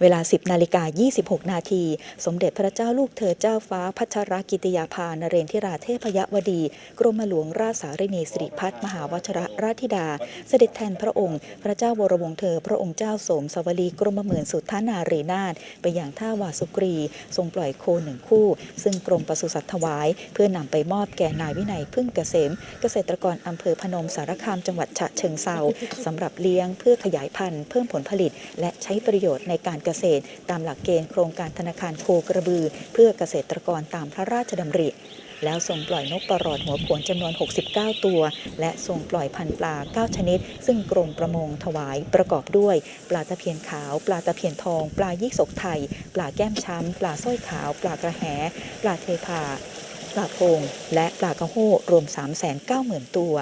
เวลา 10 นาฬิกา 26 นาที สมเด็จพระเจ้าลูกเธอเจ้าฟ้าพัชรกิติยาภานเรนทิราเทพยวดี กรมหลวงราชสารินีสิริพัฒน์มหาวชรราธิดา เสด็จแทนพระองค์ พระเจ้าวรวงศ์เธอ พระองค์เจ้าโสมสวลีกรมเหมือนสุทธานารีนาถไปอย่างท่าวาสุกรี ทรงปล่อยโคหนึ่งคู่ ซึ่งกรมปศุสัตว์ถวาย เพื่อนำไปมอบแก่นายวินัยพึ่งเกษม เกษตรกรอำเภอพนมสารคามจังหวัดฉะเชิงเซาสำหรับเลี้ยงเพื่อขยายพันธุ์เพิ่มผลผลิต และใช้ประโยชน์ในการเกษตร ตามหลักเกณฑ์โครงการธนาคารโคกระบือ เพื่อเกษตรกรตามพระราชดำริแล้วส่งปล่อยนกปลอดหัวโขนจำนวน 69 ตัว และส่งปล่อยพันปลา 9 ชนิด ซึ่งกรมประมงถวายประกอบด้วย ปลาตะเพียนขาว ปลาตะเพียนทอง ปลายี่สกไทย ปลาแก้มช้ำ ปลาสร้อยขาว ปลากระแห ปลาเทพา ปลาโพง และปลากระโห้รวม 390,000 ตัว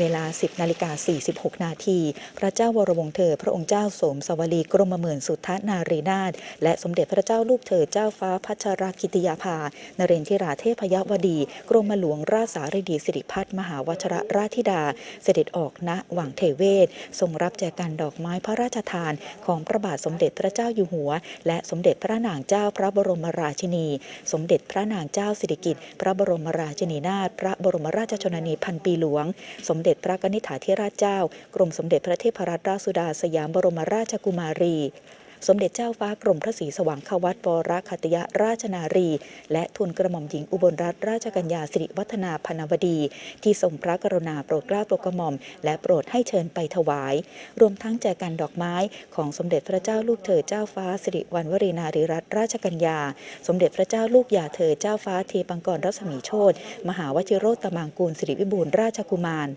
เวลา 10นาฬิกา46 นาที พระเจ้าวรวงเธอ พระองค์เจ้าสมสวลีกรมหมื่นสุทธนารีนาถและสมเด็จพระเจ้าลูกเธอเจ้าฟ้าพัชรกิติยาภานเรนทิราเทพยวดี กรมหลวงราชสารีดีสิริพัฒน์มหาวชรราชธิดา เสด็จออกณหวังเทเวศ ทรงรับแจกันดอกไม้พระราชทานของพระบาทสมเด็จพระเจ้าอยู่หัว และสมเด็จพระนางเจ้าพระบรมราชินี สมเด็จพระนางเจ้าสิริกิติ์พระบรมราชินีนาถพระบรมราชชนนีพันปีหลวง สมเด็จพระกนิษฐาธิราชเจ้า กรมสมเด็จพระเทพรัตนราชสุดาสยามบรมราชกุมารี สมเด็จเจ้าฟ้ากรมพระศรีสว่างควัตบรคติยราชนารี และทุนกระหม่อมหญิงอุบลรัตนราชกัญญาสิริวัฒนาพนวดี ที่ทรงพระกรุณาโปรดเกล้าโปรดกระหม่อม และโปรดให้เชิญไปถวาย รวมทั้งแจกันดอกไม้ของสมเด็จพระเจ้าลูกเธอเจ้าฟ้าสิริวัณวรีนารีรัตนราชกัญญา สมเด็จพระเจ้าลูกยาเธอเจ้าฟ้าเทปังกรรัศมีโชตมหาวชิโรตมางกูลสิริวิบูลราชกุมาร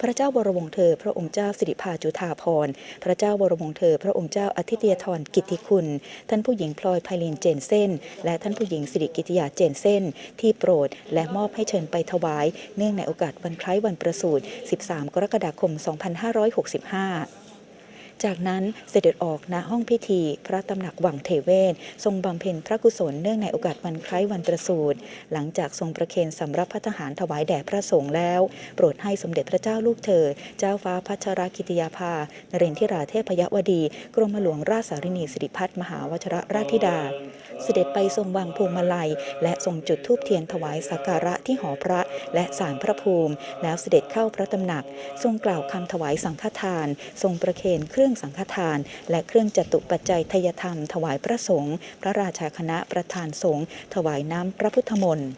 พระเจ้าบรมวงศ์เธอ พระองค์เจ้าสิริภาจุธาพร พระเจ้าบรมวงศ์เธอ พระองค์เจ้าอธิเตียทรกิตติคุณ ท่านผู้หญิงพลอยไพลินเจนเส้น และท่านผู้หญิงสิริกิติยาเจนเส้น ที่โปรดและมอบให้เชิญไปถวาย เนื่องในโอกาสวันคล้ายวันประสูติ 13 กรกฎาคม 2565 จากนั้นเสด็จออกณห้องพิธี พระตำหนักวังเทเวศ ทรงบำเพ็ญพระกุศลเนื่องในโอกาสวันคล้ายวันปรสูติหลังจากทรงประเคนสำรับพระทหารถวายแด่พระสงฆ์แล้ว โปรดให้สมเด็จพระเจ้าลูกเธอ เจ้าฟ้าพัชรกิติยาภา นเรนทิราเทพยวดี กรมหลวงราชสารินีสิริพัฒน์มหาวชรราชธิดา เสด็จไปทรงวางพวงมาลัย และทรงจุดธูปเทียนถวายสักการะที่หอพระและศาลพระภูมิ แล้วเสด็จเข้าพระตำหนัก ทรงกล่าวคำถวายสังฆทาน ทรงประเคนเครื่องื่องสังฆทาน และเครื่องจตุปัจจัยทยธรรม ถวายพระสงฆ์พระราชาคณะประธานสงฆ์ถวายน้ำพระพุทธมนต์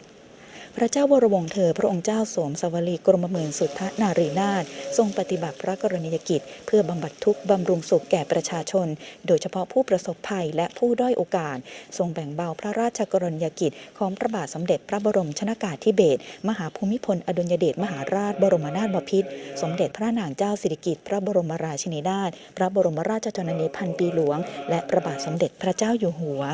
พระเจ้าวรวงเธอ พระองค์เจ้าสวมสวลีกรมหมื่นสุทธนารีนาถทรงปฏิบัติพระกรณียกิจ เพื่อบำบัดทุกข์บำรุงสุขแก่ประชาชน โดยเฉพาะผู้ประสบภัยและผู้ด้อยโอกาส ทรงแบ่งเบาพระราชกรณียกิจ ของพระบาทสมเด็จพระบรมชนากาธิเบศรมหาภูมิพลอดุลยเดชมหาราชบรมนาถบพิตรสมเด็จพระนางเจ้าสิริกิติ์พระบรมราชินีนาถพระบรมราชชนนีพันปีหลวง และพระบาทสมเด็จพระเจ้าอยู่หัว